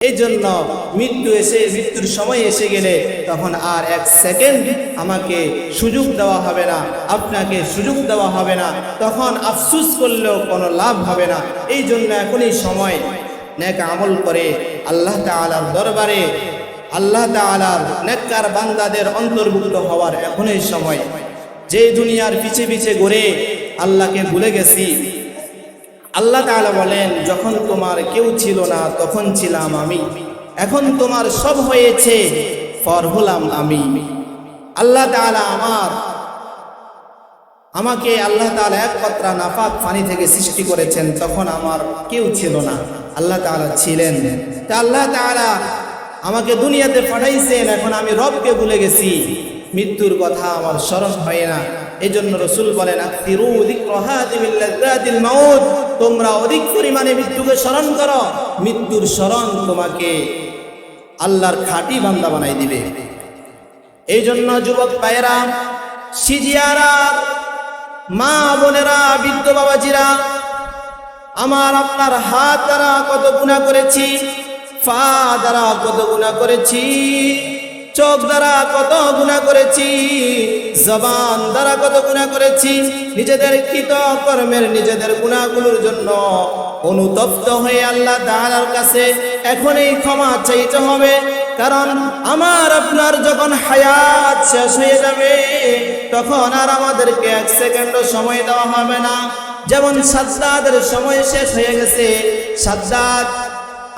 এই জন্য মৃত্যু এসে, মৃত্যুর সময় এসে গেলে তখন আর এক সেকেন্ড আমাকে সুযোগ দেওয়া হবে না, আপনাকে সুযোগ দেওয়া হবে না। তখন আফসুস করলেও কোনো লাভ হবে না। এই জন্য এখনই সময়। নেক আমল করে আল্লাহ তাআলার দরবারে, আল্লাহ তাআলার নেককার বান্দাদের অন্তর্ভুক্ত হওয়ার এখনই সময়। যে দুনিয়ার পিছে পিছে গড়ে আল্লাহকে ভুলে গেছি আল্লাহ তাআলা বলেন, যখন তোমার কেউ ছিল না, তখন ছিলাম আমি। এখন তোমার সব হয়েছে ফর হলাম আমি। আল্লাহ তাআলা আমার, আমাকে আল্লাহ তাআলা এক কতরা নাফাক পানি থেকে সৃষ্টি করেছেন, তখন আমার কেউ ছিল না। আল্লাহ তালা ছিলেন। তা আল্লাহ তাআলা আমাকে দুনিয়াতে পাঠাইছেন, এখন আমি রবকে ভুলে গেছি। মৃত্যুর কথা আমার স্মরণ হয় না। এই জন্য রসুল বলেন তোমরা অধিক পরিমাণে মৃত্যুকে স্মরণ করো। মৃত্যুর স্মরণ তোমাকে আল্লাহর খাঁটি বান্দা বানাই দিবে। এই জন্য যুবক ভাইয়েরা, সিজিয়ারা, মা বোনেরা, বৃদ্ধ বাবাজিরা, আমার আপনার হাত দ্বারা কত গুণা করেছি, পা দ্বারা কত গুণা করেছি। চোখ দ্বারা কত গুণা করেছি, জবান দ্বারা কত গুণা করেছি, নিজেদের কৃত কর্মের নিজেদের গুণাগুলোর জন্য অনুতপ্ত হয়ে আল্লাহ তাআলার কাছে এখন এই ক্ষমা চাইতে হবে। কারণ আমার আপনার যখন হায়াত শেষ হয়ে যাবে, তখন আর আমাদেরকে এক সেকেন্ড সময় দেওয়া হবে না। যেমন সাদ্দাদের সময় শেষ হয়ে গেছে, সাদ্দাদ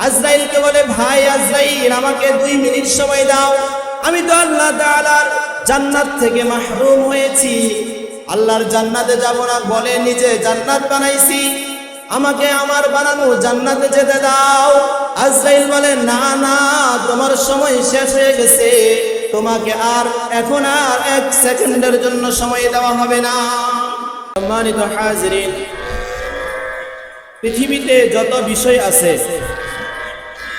আজরাইলকে বলে, ভাই আজরাইল, আমাকে দুই মিনিট সময় দাও। আমি তো আল্লাহ তাআলার জান্নাত থেকে মাহরুম হয়েছি। আল্লাহর জান্নাতে যাব না বলে নিজে জান্নাত বানাইছি। আমাকে আমার বানানো জান্নাতে যেতে দাও। আজরাইল বলে, না না, তোমার সময় শেষ হয়ে গেছে। তোমাকে আর এখন আর এক সেকেন্ডের জন্য সময় দেওয়া হবে না। সম্মানিত হাজরিন, পৃথিবীতে যত বিষয় আছে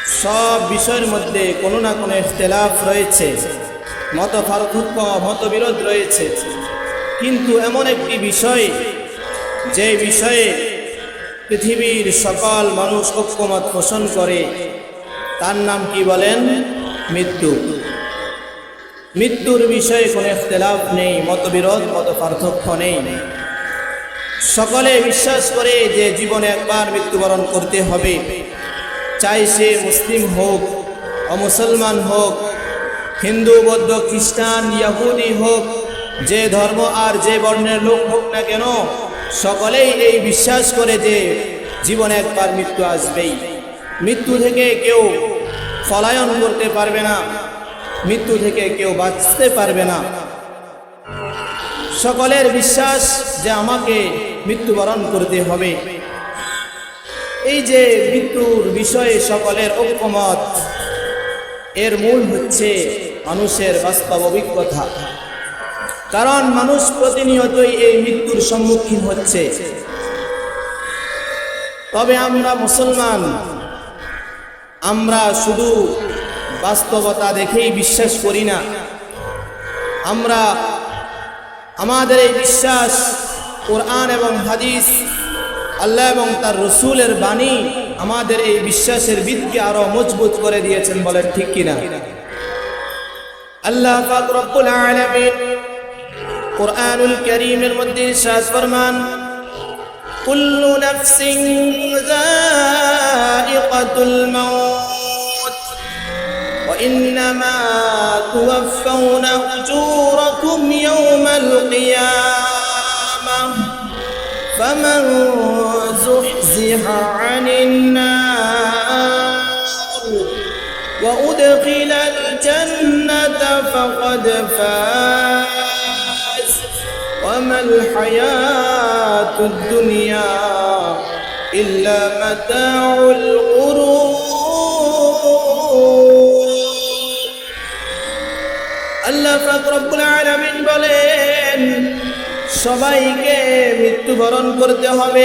সব বিষয়ের মধ্যে কোনো না কোনো ইখতলাফ রয়েছে। মত পার্থক্য মতবিরোধ রয়েছে। কিন্তু এমন একটি বিষয়, যে বিষয়ে পৃথিবীর সকল মানুষ ঐক্যমত পোষণ করে, তার নাম কি বলেন? মৃত্যু। মৃত্যুর বিষয়ে কোনো ইখতলাফ নেই মতবিরোধ মত পার্থক্য নেই। সকলে বিশ্বাস করে যে জীবনে একবার মৃত্যুবরণ করতে হবে। চাই সে মুসলিম হোক, অমুসলমান হোক, হিন্দু, বৌদ্ধ, খ্রিস্টান, ইয়াহুদি হোক, যে ধর্ম আর যে বর্ণের লোক হোক না কেন, সকলেই এই বিশ্বাস করে যে জীবনে একবার মৃত্যু আসবেই। মৃত্যু থেকে কেউ পলায়ন করতে পারবে না, মৃত্যু থেকে কেউ বাঁচতে পারবে না। সকলের বিশ্বাস যে আমাকে মৃত্যুবরণ করতে হবে। এই যে মৃত্যুর বিষয়ে সকলের ঐক্যমত, এর মূল হচ্ছে মানুষের বাস্তব অভিজ্ঞতা। কারণ মানুষ প্রতিনিয়তই এই মৃত্যুর সম্মুখীন হচ্ছে। তবে আমরা মুসলমান, আমরা শুধু বাস্তবতা দেখেই বিশ্বাস করি না। আমরা আমাদের এই বিশ্বাস, কোরআন এবং হাদিস আল্লাহ এবং তার রসুলের বাণী আমাদের এই বিশ্বাসের ভিতকে আরও মজবুত করে দিয়েছেন বলেন ঠিক কিনা? আল্লাহ রব্বুল আলামিন কোরআনুল করিমের মধ্যে ইরশাদ ফরমান, কুল্লু নাফসিন যায়িকাতুল মাউত, ওয়া ইন্নামা তুওয়াফাউনা উজুরাকুম ইয়াওমাল কিয়ামাহ ফামান زحزح عن النار وأدخل الجنة فقد فاز وما الحياة الدنيا إلا متاع الغرور আল্লাহ পাক রব্বুল আলামিন বলেন সবাইকে মৃত্যুবরণ করতে হবে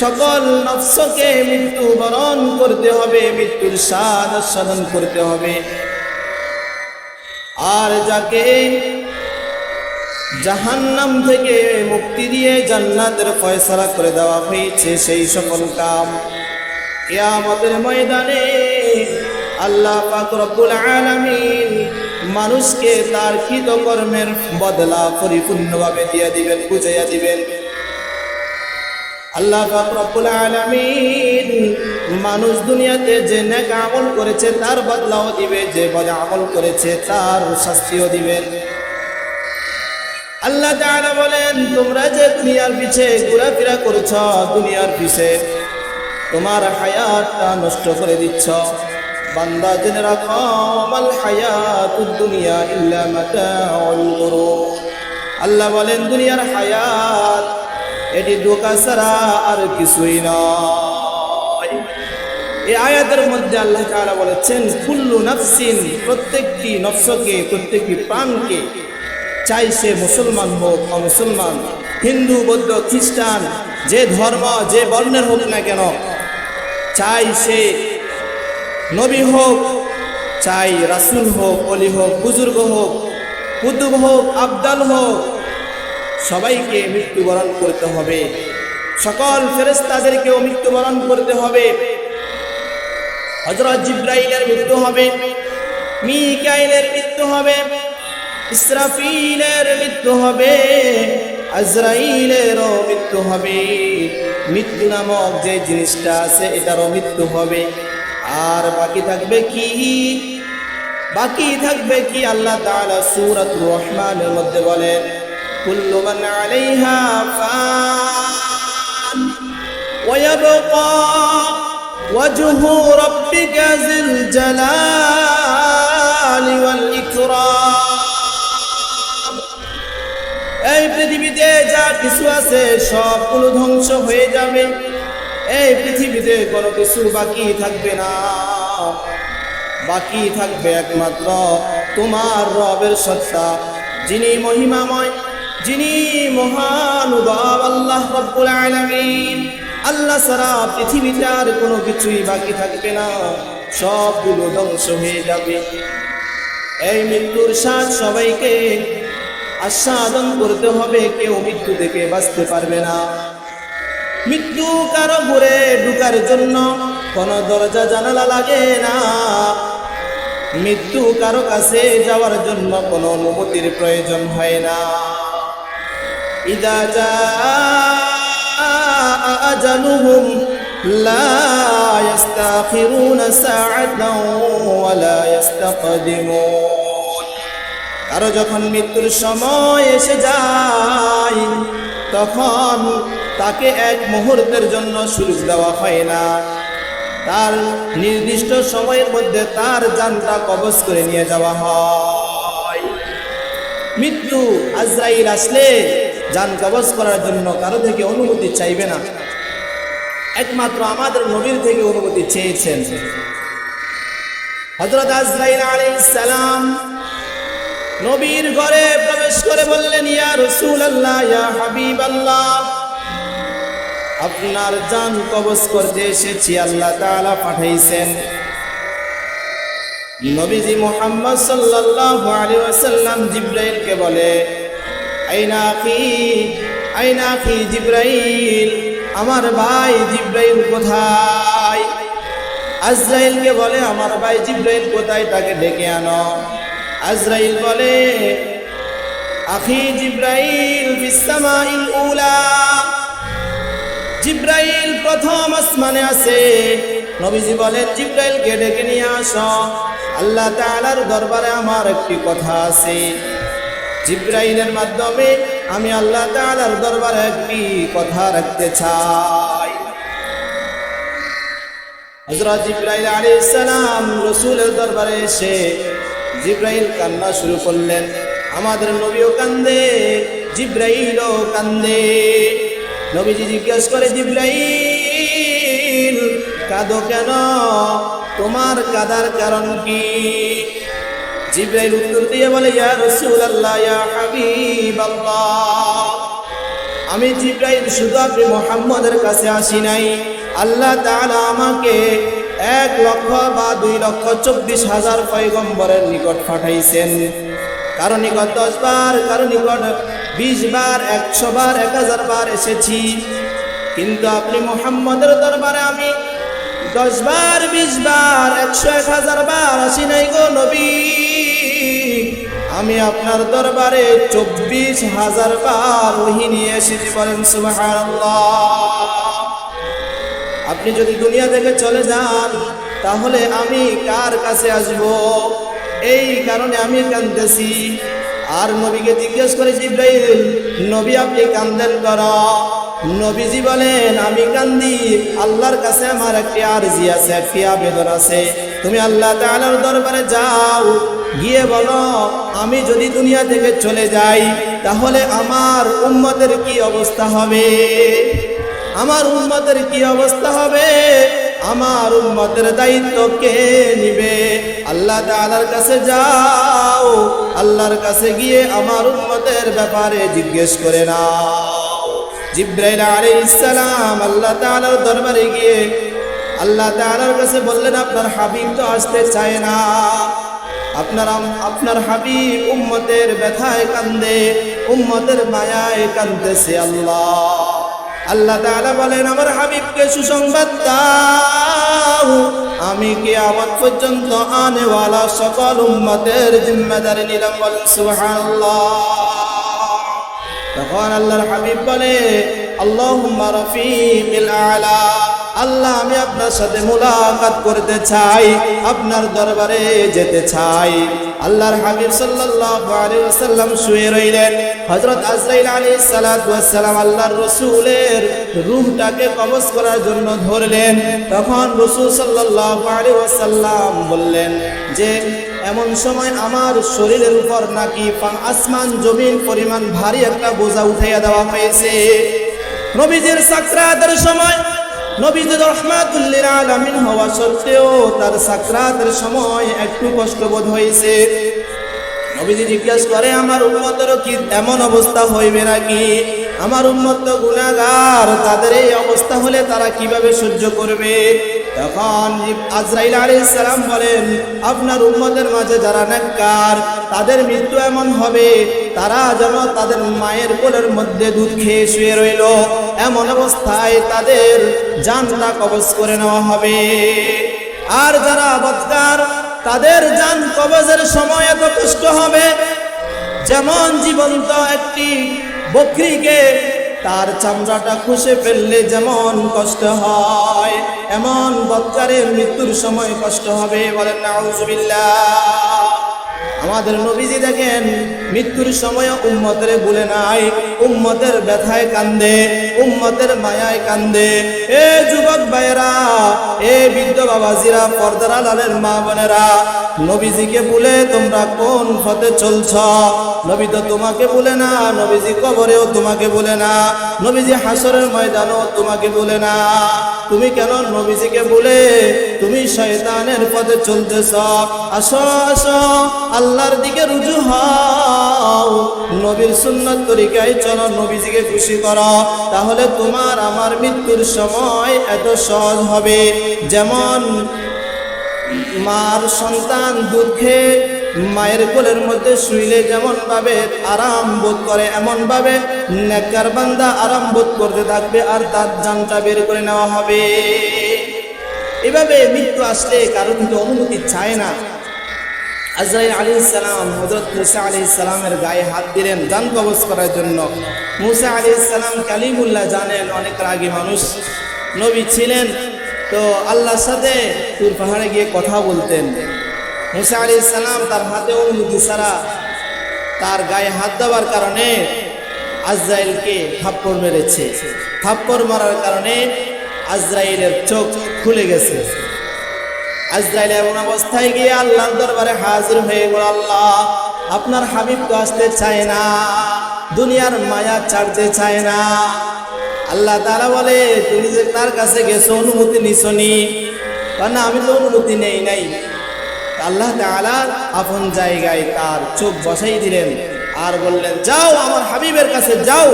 সকল নফসকে মৃত্যুবরণ করতে হবে, মৃত্যুর স্বাদ আস্বাদন করতে হবে। আর যাকে জাহান্নাম থেকে মুক্তি দিয়ে জান্নাতের ফয়সালা করে দেওয়া হয়েছে, সেই সকল কাম কেয়ামতের ময়দানে আল্লাহ পাক রব্বুল আলামিন মানুষকে তার কৃতকর্মের বদলা পরিপূর্ণভাবে দিয়ে দিবেন, বুঝাইয়া দিবেন। আল্লাহ রব্বুল আলামিন মানুষ দুনিয়াতে যে নেক আমল করেছে, তার বদলাও দিবে। যে বদ আমল করেছে, তার শাস্তিও দিবেন আল্লাহ তাআলা বলেন, তোমরা যে দুনিয়ার পিছে ঘোরাফেরা করছ, দুনিয়ার পিছে তোমার হায়াতটা নষ্ট করে দিচ্ছ। বান্দা জেনে রাখো, মাল হায়াতুদ দুনিয়া ইল্লা আল্লাহ বলেন, দুনিয়ার হায়াত এটি দোকা ছাড়া আর কিছুই নয়। আয়াতের মধ্যে আল্লাহ তাআলা বলেছেন, কুল্লু নাফসিন, প্রত্যেকটি নফসকে, প্রত্যেকটি প্রাণকে চাই সে মুসলমান হোক, অমুসলমান, হিন্দু, বৌদ্ধ, খ্রিস্টান, যে ধর্ম, যে বর্ণের হোক না কেন, চাই সে নবী হোক, চাই রাসুল হোক অলি হোক, বুজুর্গ হোক, কুতুব হোক, আবদাল হোক সবাইকে মৃত্যুবরণ করতে হবে। সকল ফেরেস্তাদেরকেও মৃত্যুবরণ করতে হবে। হজরত জিব্রাইলের মৃত্যু হবে, মিকাইলের মৃত্যু হবে, ইসরাফিলের মৃত্যু হবে, আজরাইলেরও মৃত্যু হবে। মৃত্যু নামক যে জিনিসটা আছে, এটারও মৃত্যু হবে। আর বাকি থাকবে কি? বাকি থাকবে কি? আল্লাহ তাআলা সূরাত রহমানের মধ্যে বলেন কুল্লু মান আলাইহা ফান ويبقى وجه ربك ذي الجلال والإكرام এই পৃথিবীতে যা কিছু আছে সবগুলো ধ্বংস হয়ে যাবে এই পৃথিবীতে কোনো কিছু বাকি থাকবে না বাকি থাকবে একমাত্র তোমার রবের সত্তা যিনি মহিমাময় যিনি মহানুভব আল্লাহ রব্বুল আলামিন, আল্লাহ সারা পৃথিবীতে আর কোনো কিছুই বাকি থাকবে না, সবগুলো ধ্বংস হয়ে যাবে। এই মৃত্যুর স্বাদ সবাইকে আস্বাদন করতে হবে, কেউ মৃত্যু থেকে বাঁচতে পারবে না। মৃত্যু কারও ঘুরে ঢুকার জন্য কোনো দরজা, জানালা লাগে না। মৃত্যু কারও কাছে যাওয়ার জন্য কোনো অনুমতির প্রয়োজন হয় না। যা আজালুহুম লা ইস্তাখিরুনা সাআতাও ওয়া লা ইস্তাকদিমুন কারও যখন মৃত্যুর সময় এসে যায়, তখন তাকে এক মুহূর্তের জন্য সুযোগ দেওয়া হয় না। তার নির্দিষ্ট সময়ের মধ্যে তার যানটা কবজ করে নিয়ে যাওয়া হয়। মৃত্যু আজরাইল আসলে যান কবজ করার জন্য কারও থেকে অনুমতি চাইবে না। একমাত্র আমাদের নবীর থেকে অনুমতি চেয়েছেন। হজরত আজরাইল নবীর ঘরে প্রবেশ করে বললেন, ইয়া রসুল আল্লাহ আপনার জান কবজ করতে এসেছি, আল্লাহ তাআলা পাঠাইছেন। নবীজি মোহাম্মদ সাল্লাল্লাহু আলাইহি ওয়াসাল্লাম জিব্রাইলকে বলে আইনা আখি আইনা আখি জিব্রাইল, আমার ভাই জিব্রাইল কোথায়? আজরাইলকে বলে, আমার ভাই জিব্রাইল কোথায়? তাকে ডেকে আনো। আজরাইল বলে, আখি জিব্রাইল বিসামাইল উলা। জিব্রাইল প্রথম আসমানে আছে। নবীজি বলেন জিব্রাইলকে ডেকে নিয়ে আসো। আল্লাহ তাআলার দরবারে আমার একটি কথা আছে। জিব্রাইলের মাধ্যমে আমি আল্লাহ তাআলার দরবারে একটি কথা রাখতে চাই। হযরত জিব্রাইল আলাইহিস সালাম রাসূলের দরবারে এসে জিব্রাইল কান্না শুরু করলেন। আমাদের নবীও কান্দে, জিব্রাইলও কান্দে। নবীজি জিজ্ঞেস করে, জিব্রাইল, কাঁদো কেন? তোমার কাদার কারণ কি? জিব্রাইল উত্তর দিয়ে বলে, ইয়া রাসূলুল্লাহ, ইয়া হাবিবাল্লাহ। আমি জিব্রাইল, শুধু আপনি মোহাম্মদের কাছে আসি নাই। আল্লাহ তাআলা আমাকে এক লক্ষ বা দুই লক্ষ চব্বিশ হাজার পয়গম্বরের নিকট পাঠাইছেন। কারও নিকট দশ বার, কারও নিকট বিশ বার, একশো বার, এক হাজার বার এসেছি। কিন্তু আপনি মোহাম্মদের দরবারে আমি দশ বার, বিশ বার, একশো এক হাজার বার আসি নাই গো নবী। আমি আপনার দরবারে চব্বিশ হাজার বার ওহি নিয়ে এসেছি, বলেন আপনি যদি দুনিয়া থেকে চলে যান, তাহলে আমি কার কাছে আসব? এই কারণে আমি কান্দতেছি আর নবীকে জিজ্ঞেস করে জিব্রাইল, নবী আপনি কান্দেন কর? নবীজি বলেন, আমি কান্দি, আল্লাহর কাছে আমার একটি আরজি আছে, একটি আবেদন আছে। তুমি আল্লাহ তাআলার দরবারে যাও গিয়ে বলো, আমি যদি দুনিয়া থেকে চলে যাই, তাহলে আমার উম্মতের কি অবস্থা হবে? আমার উম্মতের কি অবস্থা হবে? আমার উম্মতের দায়িত্ব কে নিবে? আল্লাহ তাআলার কাছে যাও, আল্লাহর কাছে গিয়ে আমার উম্মতের ব্যাপারে জিজ্ঞেস করে নাও। জিব্রাইল আলাইহিস সালাম আল্লাহ তাআলার দরবারে গিয়ে, আল্লাহ তাআলার কাছে বললেন, আপনার হাবিব তো আসতে চায় না। আপনার আপনার হাবিব উম্মতের ব্যথায় কান্দে, উম্মতের মায়ায় কান্দেছে আল্লাহ। আল্লাহ তাআলা বলেন, আমার হাবিবকে সুসংবাদ দাও। আমি কি আমার পর্যন্ত আনেওয়ালা সকল উম্মতের জিম্মেদারি নিলাম। বলেন, সুবহানাল্লাহ। তখন আল্লাহর হাবিব বলে, আল্লাহুম্মা রফিকিল আলা। আল্লাহ, আমি আপনার সাথে মুলাকাত করতে চাই, আপনার দরবারে যেতে চাই। আল্লাহর হাবিব ওয়াসাল্লাম শুয়ে রইলেন। হযরত আজরাইল আলাইহিস আল্লাহর রাসূলের রূহটাকে কবজ করার জন্য ধরলেন। তখন রাসূল সাল্লাল্লাহু ওয়াসাল্লাম বললেন যে, এমন সময় আমার শরীরের উপর নাকি আসমান, জমিন পরিমাণ ভারী একটা বোঝা উঠাইয়া দেওয়া হয়েছে। নবীজির সাকরাতের সময় নবীজির রহমাতুল্লিল আলামিন হওয়া সত্ত্বেও তার সাকরাতের সময় একটু কষ্টবোধ হয়েছে। নবীজি জিজ্ঞেস করে, আমার উন্মতের কি এমন অবস্থা হইবে নাকি? আমার উন্মত গুণাগার তাদের এই অবস্থা হলে তারা কীভাবে সহ্য করবে? তখন আজরাইল আলাইহিস সালাম বলেন, আপনার উম্মতের মাঝে যারা নেককার, তাদের মৃত্যু এমন হবে, তারা যেন তাদের মায়ের কোলের মধ্যে দুধ খেয়ে শুয়ে রইল। এমন অবস্থায় তাদের জানটা কবজ করে নেওয়া হবে। আর যারা বৎকার তাদের যান কবজের সময় এত কষ্ট হবে, যেমন জীবন্ত একটি বকরিকে তার চামড়াটা খুশে ফেললে যেমন কষ্ট হয়, এমন বৎকারের মৃত্যুর সময় কষ্ট হবে বলেন নাউজুবিল্লাহ আমাদের নবীজি দেখেন, মৃত্যুর সময় উম্মতের বলে নাই, উম্মতের ব্যথায় কান্দে, উম্মতের মায়ায় কান্দে। এ যুবক ভাইয়েরা, এ বৃদ্ধ বাবাজিরা, পর্দারা লালের মা বোনেরা, নবীজিকে বলে তোমরা কোন পথে চলছ? নবী তো তোমাকে বলে না, নবীজি কবরেও তোমাকে বলে না, নবীজি হাসরের ময়দানও তোমাকে বলে না। তুমি কেন নবীজিকে বলে, তুমি শয়তানের পথে চলতেছ? আসো আসো আল্লাহর দিকে রুজু হও। নবীর সুন্নত তরিকায় চলো নবীজিকে খুশি করো। তাহলে তোমার আমার মৃত্যুর সময় এত সহজ হবে। যেমন মার সন্তান দুধ খেয়ে মায়ের কোলের মধ্যে শুইলে যেমন ভাবে আরাম বোধ করে এমন ভাবে নেককার বান্দা আরাম বোধ করতে থাকবে আর তার জানটা বের করে নেওয়া হবে। এভাবে মৃত্যু আসলে কারও কিন্তু অনুমতি চায় না। আজরাইল আলী সালাম হজরত মুসা আলী সালামের গায়ে হাত দিলেন জান কবজ করার জন্য। মুসা আলী সালাম কালিমুল্লাহ জানেন, অনেক রাগী মানুষ, নবী ছিলেন। তো আল্লাহর সাথে তুর পাহাড়ে গিয়ে কথা বলতেন। মুসা আলী সালাম তার হাতে অনুমতি ছাড়া তার গায়ে হাত দেওয়ার কারণে আজরাইলকে থাপ্পড় মেরেছে। থাপ্পড় মারার কারণে আজরাইলের চোখ খুলে গেছে। আজরাইল এমন অবস্থায় গিয়ে আল্লাহর দরবারে হাজির হয়ে গেল, আল্লাহ, আপনার হাবিব তো আসতে চায় না, দুনিয়ার মায়া ছাড়তে চায় না। আল্লাহ তারা বলে, তুমি যে তার কাছে গেছো, অনুমতি নিছনি না, আমি তো অনুমতি নেই নাই। আল্লাহ তাআলা আপন জায়গায় তার চোখ বসাই দিলেন আর বললেন, যাও আমার হাবিবের কাছে যাও,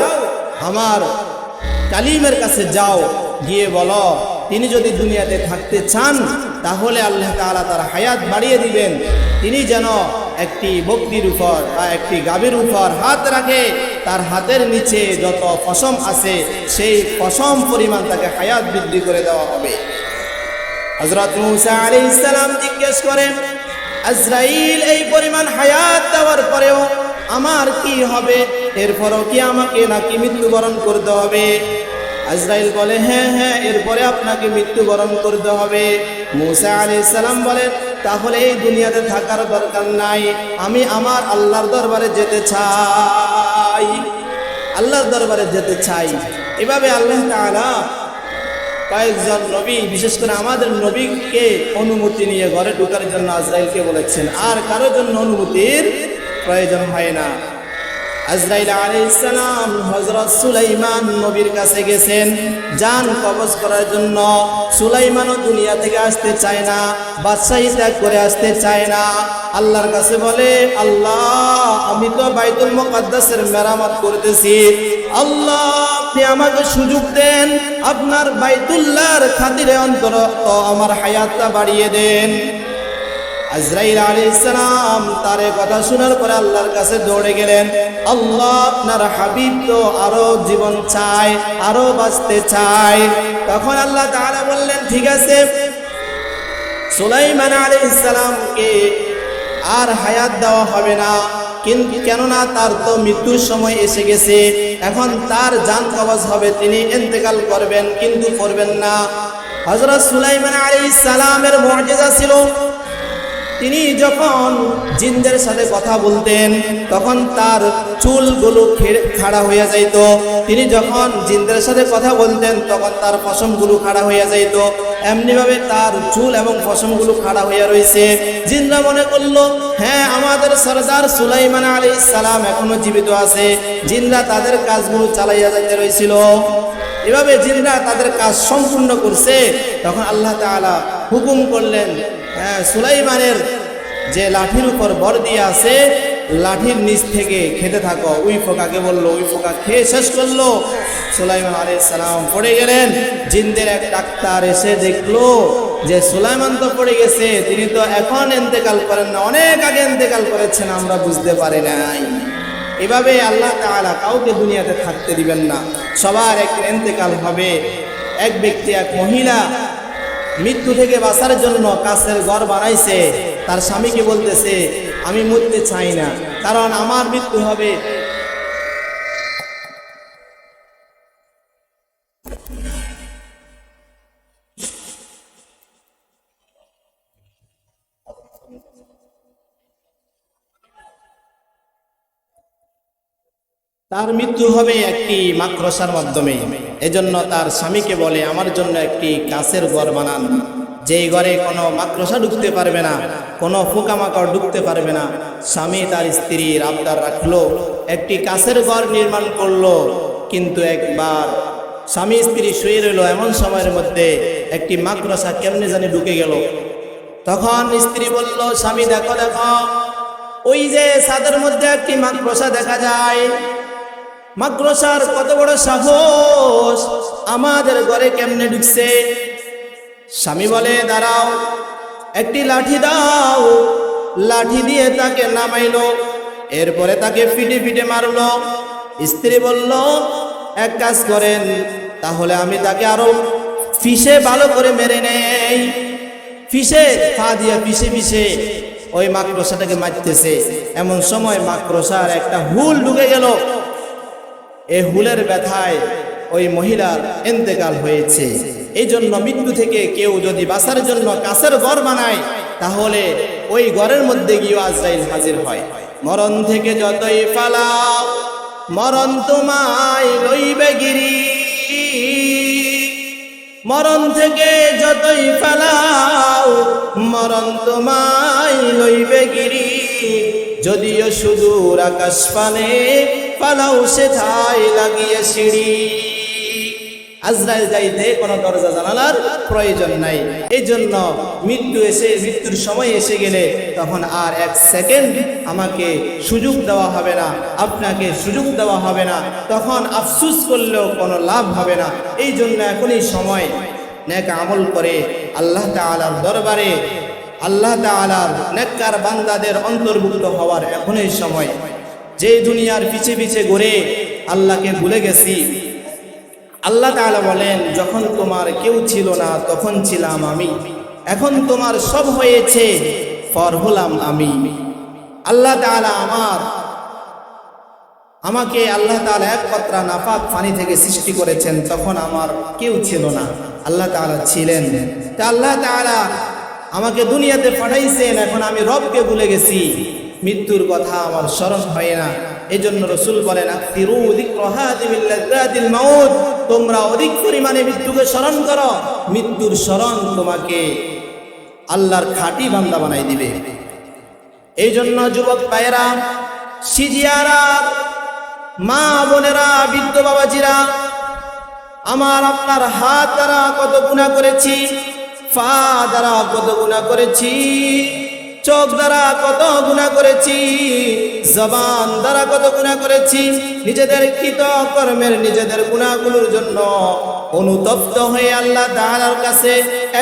আমার কালিমের কাছে যাও। গিয়ে বলো তিনি যদি দুনিয়াতে থাকতে চান, তাহলে আল্লাহ তাআলা তার হায়াত বাড়িয়ে দিবেন। তিনি যেন একটি বকরির উপর বা একটি গাভীর উপর হাত রাখে, তার হাতের নিচে যত ফসম আছে, সেই ফসম পরিমাণ তাকে হায়াত বৃদ্ধি করে দেওয়া হবে। হজরত মুসা আলী ইসলাম জিজ্ঞেস করেন, আজরাইল, এই পরিমাণ হায়াত দেওয়ার পরেও আমার কি হবে? এরপরও কি আমাকে নাকি মৃত্যুবরণ করতে হবে? আজরাইল বলে হ্যাঁ হ্যাঁ এরপরে আপনাকে মৃত্যুবরণ করতে হবে। মুসা আলী ইসলাম বলেন তাহলে এই দুনিয়াতে থাকার দরকার নাই। আমি আমার আল্লাহর দরবারে যেতে চাই। আল্লাহর দরবারে যেতে চাই। এভাবে আল্লাহ তাআলা কয়েকজন নবী, বিশেষ করে আমাদের নবীকে অনুমতি নিয়ে ঘরে ঢোকার জন্য আজরাইলকে বলেছেন। আর কারোর জন্য অনুমতির প্রয়োজন হয় না। আজরাইল আলাইসালাম হজরত সুলাইমান নবীর কাছে গেছেন। যান কবজ করার জন্য। সুলাইমানও দুনিয়া থেকে আসতে চায় না, বাদশাহী ত্যাগ করে আসতে চায় না। আল্লাহর কাছে বলে, আল্লাহ, আমি তো বাইতুল মুকাদ্দাসের মেরামত করতেছি। আল্লাহ, আপনি আমাকে সুযোগ দেন। আপনার বাইতুল্লাহর খাতিরে অন্তর আমার হায়াতটা বাড়িয়ে দেন। আজরাইল আলী ইসলাম তার কথা শোনার পরে আল্লাহর কাছে দৌড়ে গেলেন। আল্লাহ আপনার হাবিব তো আরও জীবন চায়, আরও বাঁচতে চায়। তখন আল্লাহ তাআলা বললেন, ঠিক আছে। সুলাইমান আলী ইসলামকে আর হায়াত দেওয়া হবে না। কিন্তু কেননা তার তো মৃত্যুর সময় এসে গেছে। এখন তার যান কবজ হবে, তিনি ইন্তেকাল করবেন, কিন্তু করবেন না। হজরত সুলাইমান আলী সালামের মর্যাদা ছিল তিনি যখন জিনদের সাথে কথা বলতেন, তখন তার চুলগুলো খেড়ে- হয়ে যাইত। তিনি যখন জিনদের সাথে কথা বলতেন, তখন তার পশমগুলো খাড়া হয়ে যাইত। এমনিভাবে তার চুল এবং পশমগুলো খাড়া হয়ে রয়েছে জিনরা মনে করল হ্যাঁ আমাদের সরদার সুলাইমান আলী সালাম এখনও জীবিত আছে। জিনরা তাদের কাজগুলো চালাইয়া যাইতে রয়েছিল এভাবে জিনরা তাদের কাজ সম্পূর্ণ করছে। তখন আল্লাহ তাআলা হুকুম করলেন সুলাইমানের যে লাঠির উপর বর দিয়ে আছে, লাঠির নিচ থেকে খেতে থাকো। ওই ফোকাকে বলল, ওই ফোকা খেয়ে শেষ করল। সুলাইমান আলী সালাম পড়ে গেলেন। জিন্দের এক ডাক্তার এসে দেখল যে সুলাইমান তো পড়ে গেছে, তিনি তো এখন এন্তেকাল করেন না, অনেক আগে এন্তেকাল করেছেন, আমরা বুঝতে পারি নাই। এভাবে আল্লাহ তাআলা কাউকে দুনিয়াতে থাকতে দিবেন না। সবার এক এন্তেকাল হবে। এক ব্যক্তি, এক মহিলা মৃত্যু থেকে বাঁচার জন্য কাছের ঘর বানাইছে। তার স্বামীকে বলতেছে, আমি মরতে চাই না, কারণ আমার মৃত্যু হবে তার মৃত্যু হবে একটি মাক্রসার মাধ্যমে। এজন্য তার স্বামীকে বলে, আমার জন্য একটি কাছের ঘর বানান। যেই ঘরে কোনো মাক্রসা ঢুকতে পারবে না, কোনো পোকামাকড় ঢুকতে পারবে না, স্বামী তার স্ত্রীর আবদার রাখল, একটি কাছের ঘর নির্মাণ করল। কিন্তু একবার স্বামী স্ত্রী শুয়ে রইল এমন সময়ের মধ্যে একটি মাক্রসা কেমনে জানি ঢুকে গেল। তখন স্ত্রী বলল, স্বামী, দেখো দেখো। ওই যে ছাদের মধ্যে একটি মাক্রসা দেখা যায়। মাদ্রাসার কত বড় সাহস? আমাদের ঘরে কেমনে ঢুকছে? স্বামী বলে, দাঁড়াও, একটি লাঠি দাও। লাঠি দিয়ে তাকে নামাইল, এরপরে তাকে ফিটে ফিটে মারলো। স্ত্রী বলল, এক কাজ করেন, তাহলে আমি তাকে আরও ফিসে ভালো করে মেরে নেই। ফিসে, পা দিয়ে পিষে পিষে ওই মাকড়সাটাকে মারতেছে। এমন সময় মাকড়সার একটা হুল ঢুকে গেল। এই হুলের ব্যথায় ওই মহিলার এন্তেকাল হয়েছে। এই জন্য মৃত্যু থেকে কেউ যদি বাঁচার জন্য কাছের ঘর বানায়, তাহলে ওই ঘরের মধ্যে গিয়ে আজরাইল হাজির হয়। মরণ থেকে যতই পালাও, মরণ তোমায় লইবে গিরি। মরণ থেকে যতই পালাও, মরণ তোমায় লইবে গিরি। যদিও সুদূর আকাশ পানে পালাও সে ঠাই লাগিয়ে সিঁড়ি। আজরাইল যাইতে কোনো দরজা জানালার প্রয়োজন নাই। এই জন্য মৃত্যু এসে, মৃত্যুর সময় এসে গেলে তখন আর এক সেকেন্ড আমাকে সুযোগ দেওয়া হবে না, আপনাকে সুযোগ দেওয়া হবে না। তখন আফসুস করলেও কোনো লাভ হবে না। এই জন্য এখনই সময়। নেক আমল করে আল্লাহ তাআলার দরবারে, আল্লাহ তাআলার নেককার বান্দাদের অন্তর্ভুক্ত হওয়ার এখনই সময়। যে দুনিয়ার পিছে পিছে ঘুরে আল্লাহকে ভুলে গেছি। আল্লাহ তাআলা বলেন, যখন তোমার কেউ ছিল না, তখন ছিলাম আমি। এখন তোমার সব হয়েছে পর হলাম আমি। আল্লাহ তাআলা আমার, আমাকে আল্লাহ তাআলা এক নাপাক পানি থেকে সৃষ্টি করেছেন, তখন আমার কেউ ছিল না। আল্লাহ তাআলা ছিলেন। তা আল্লাহ তাআলা আমাকে দুনিয়াতে পাঠাইছেন, এখন আমি রবকে ভুলে গেছি। মৃত্যুর কথা আমার স্মরণ হয় না। এই জন্য রসুল বলেন তোমরা অধিক পরিমাণে মৃত্যুকে স্মরণ করো। মৃত্যুর স্মরণ তোমাকে আল্লাহর খাঁটি বান্দা বানাই দিবে। এই জন্য যুবক ভাইয়েরা, সিজিয়ারা, মা বোনেরা, বৃদ্ধ বাবাজিরা, আমার আপনার হাত দ্বারা কত গুণা করেছি, পা দ্বারা কত গুণা করেছি চোখ দ্বারা কত গুণা করেছি, জবান দ্বারা কত গুণা করেছি, নিজেদের কৃত কর্মের নিজেদের গুণাগুলোর জন্য অনুতপ্ত হয়ে আল্লাহ তাআলার কাছে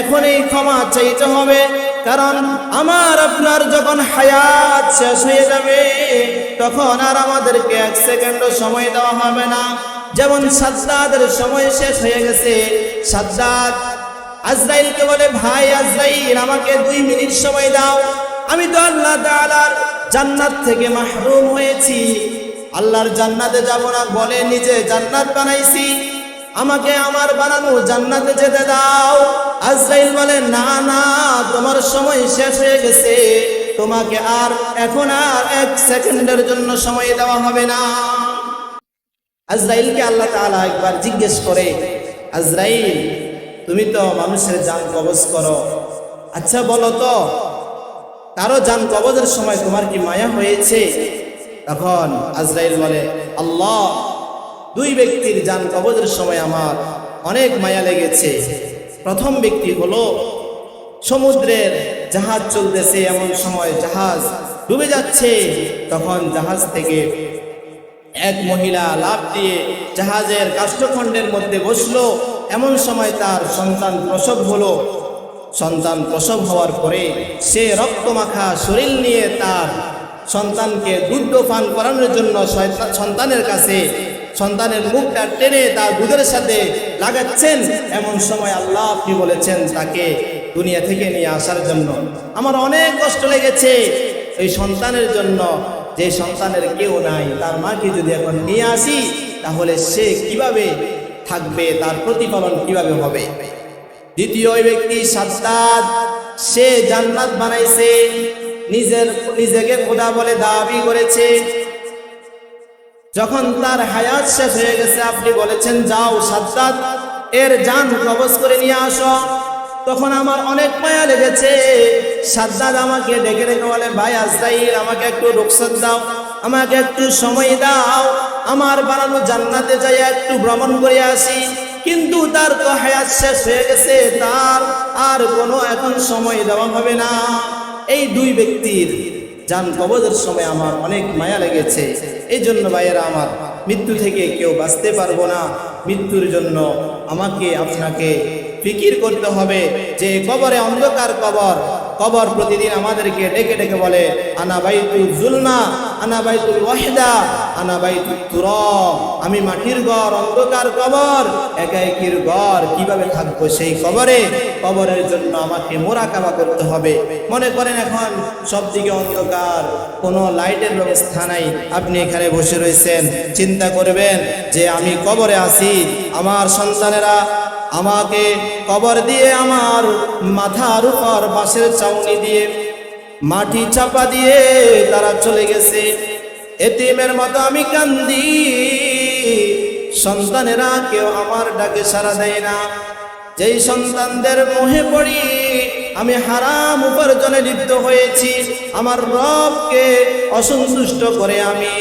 এখন এই ক্ষমা চাইতে হবে। কারণ আমার আপনার যখন হায়াত শেষ হয়ে যাবে, তখন আর আমাদেরকে এক সেকেন্ডও সময় দেওয়া হবে না। যেমন সাদ্দাদের সময় শেষ হয়ে গেছে, সাদ্দাদ আজরাইলকে বলে, ভাই আজরাইল, আমাকে দুই মিনিট সময় দাও। আমি তো আল্লাহ তাআলার জান্নাত থেকে মাহরুম হয়েছি। আল্লাহর জান্নাতে যাব না, বলে নিজে জান্নাত বানাইছি। আমাকে আমার বানানো জান্নাতে যেতে দাও। আজরাইল বলে, না না, তোমার সময় শেষ হয়ে গেছে। তোমাকে আর এখন আর এক সেকেন্ডের জন্য সময় দেওয়া হবে না। আজরাইলকে আল্লাহ তাআলা একবার জিজ্ঞেস করে, আজরাইল, তুমি তো মানুষের যান কবজ করো। আচ্ছা বলো তো কারও যান কবজের সময় তোমার কি মায়া হয়েছে? তখন আজরাইল বলে, আল্লাহ, দুই ব্যক্তির যান কবজের সময় আমার অনেক মায়া লেগেছে। প্রথম ব্যক্তি হলো, সমুদ্রের জাহাজ চলতেছে, এমন সময় জাহাজ ডুবে যাচ্ছে। তখন জাহাজ থেকে এক মহিলা লাভ দিয়ে জাহাজের কাষ্ঠখণ্ডের মধ্যে বসল। এমন সময় তার সন্তান প্রসব হলো। সন্তান প্রসব হওয়ার পরে সে রক্তমাখা শরীর নিয়ে তার সন্তানকে দুধ পান করানোর জন্য সন্তানের কাছে সন্তানের মুখটা টেনে তার দুধের সাথে লাগাচ্ছেন। এমন সময় আল্লাহ আপনি বলেছেন তাকে দুনিয়া থেকে নিয়ে আসার জন্য। আমার অনেক কষ্ট লেগেছে। এই সন্তানের জন্য যে সন্তানের কেউ নাই, তার মাকে যদি এখন নিয়ে আসি, তাহলে সে কীভাবে থাকবে, তার প্রতিফলন কীভাবে হবে? দ্বিতীয় ব্যক্তি সাদ্দাদ, সে জান্নাত বানাইছে, নিজের নিজেকে খোদা বলে দাবি করেছে। যখন তার হায়াত শেষ হয়ে গেছে, আপনি বলেছেন, যাও সাদ্দাত এর জান কবজ করে নিয়ে আসো। তখন আমার অনেক মায়া লেগেছে। সাদ্দাদ আমাকে ডেকে ডেকে বলে, ভাই আজরাইল, আমাকে একটু রুখসত দাও, আমাকে একটু সময় দাও। আমার বানানো জান্নাতে যাই একটু ভ্রমণ করে আসি। কিন্তু তার তো হায়াত শেষ হয়ে গেছে, তার আর কোনো এখন সময় দেওয়া হবে না। এই দুই ব্যক্তির যান কবজের সময় আমার অনেক মায়া লেগেছে। এই জন্য ভাইয়েরা আমার, মৃত্যু থেকে কেউ বাঁচতে পারব না। মৃত্যুর জন্য আমাকে, আপনাকে ফিকির করতে হবে যে কবরে অন্ধকার কবর কবর প্রতিদিন আমাদেরকে ডেকে ডেকে বলে, আনা বাইতুল জুলমা, আনা বাইতুল ওয়াহিদা, আনা বাইতুল তুরব। আমি মাটির ঘর, অন্ধকার কবর একা একির ঘর, কীভাবে থাকব সেই কবরে? কবরের জন্য আমাকে মোরাকাবা করতে হবে। মনে করেন এখন সব দিকে অন্ধকার, কোনো লাইটের ব্যবস্থা নাই। আপনি এখানে বসে রয়েছেন, চিন্তা করবেন যে আমি কবরে আছি, আমার সন্তানেরা আমাকে কবর দিয়ে আমার মাথার উপর বাঁশের চাউনি দিয়ে মাটি চাপা দিয়ে তারা চলে গেছে। এতিমের মতো আমি কান্দি। সন্তানেরা কেউ আমার ডাকে সারা দেয় না। যেই সন্তানদের মোহে পড়ি, আমি হারাম উপার্জনে লিপ্ত হয়েছি। আমার রবকে অসন্তুষ্ট করে আমি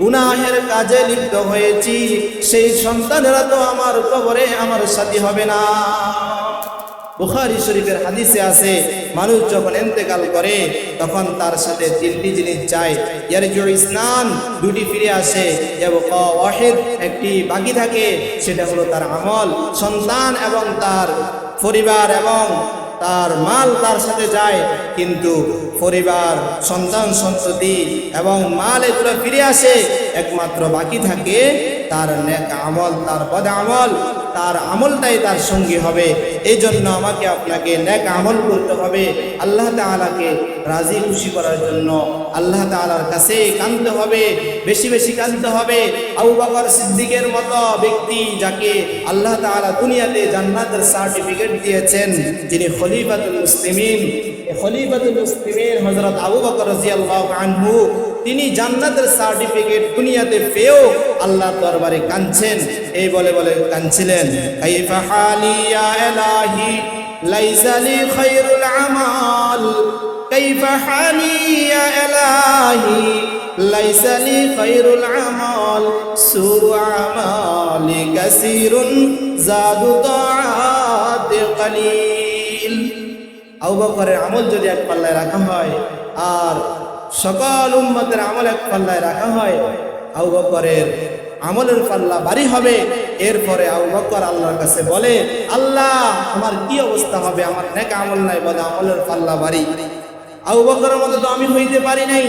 গুনাহের কাজে লিপ্ত হয়েছি। সেই সন্তানেরা তো আমার কবরে আমার সাথী হবে না। বুখারি শরীফের হাদিসে আছে, মানুষ যখন এন্তেকাল করে, তখন তার সাথে তিনটি জিনিস চায়। ইয়ারজু স্নান দুটি ফিরে আসে। ওয়াহিদ, একটি বাকি থাকে, সেটা হলো তার আমল। সন্তান এবং তার পরিবার এবং তার মাল তার সাথে যায়, কিন্তু পরিবার, সন্তান, সন্ততি এবং মাল এগুলো ফিরে আসে, একমাত্র বাকি থাকে তার নেক আমল, তার বদ আমল, তার আমলটাই তার সঙ্গী হবে। এই জন্য আমাকে আপনাকে ন্যাক আমল করতে হবে। আল্লাহ তাআলাকে রাজি খুশি করার জন্য আল্লাহ তাআলার কাছে কাঁদতে হবে, বেশি বেশি কাঁদতে হবে। আবু বকর সিদ্দিকের মতো ব্যক্তি যাকে আল্লাহ তাআলা দুনিয়াতে জান্নাতের সার্টিফিকেট দিয়েছেন, যিনি খলিফাতুল মুসলিমিন। খলিফাতুল মুসলিমিন হযরত আবু বকর রাদিয়াল্লাহু আনহু, তিনি জান্নাতের সার্টিফিকেট দুনিয়াতে পেয়েও আল্লাহর দরবারে কাঁদছেন। এই বলে বলে কাঁদছিলেন ইয়া ইলাহি লাইসা লি খায়রুল আমাল কাইফা হালি ইয়া ইলাহি লাইসা লি খায়রুল আমাল সুরু আমালি কাসীরুন জাদু তাআত কলিল আবু বকরের আমল যদি এক পাল্লায় রাখা হয়, আর সকল উম্মতের আমল এক পাল্লায় রাখা হয়, আবু বকরের আমলের পাল্লা বাড়ি হবে। এরপরে আবু বকর আল্লাহর কাছে বলে, আল্লাহ আমার কি অবস্থা হবে? আমার নেক আমল নাই বলে আমলের পাল্লা বাড়ি। আবু বকরের মতো তো আমি হইতে পারি নাই।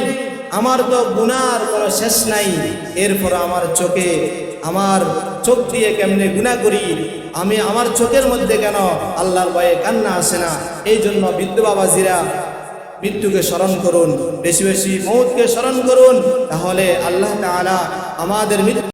আমার তো গুনার কোনো শেষ নাই। এরপর আমার চোখে, আমার চোখ দিয়ে কেমনে গুণা করি? আমি আমার চোখের মধ্যে কেন আল্লাহর ভয়ে কান্না আসে না? এই জন্য বিদ্যু বাবাজিরা মৃত্যুকে স্মরণ করুন, বেশি বেশি মৌতকে স্মরণ করুন। তাহলে আল্লাহ তাআলা আমাদের মৃত্যু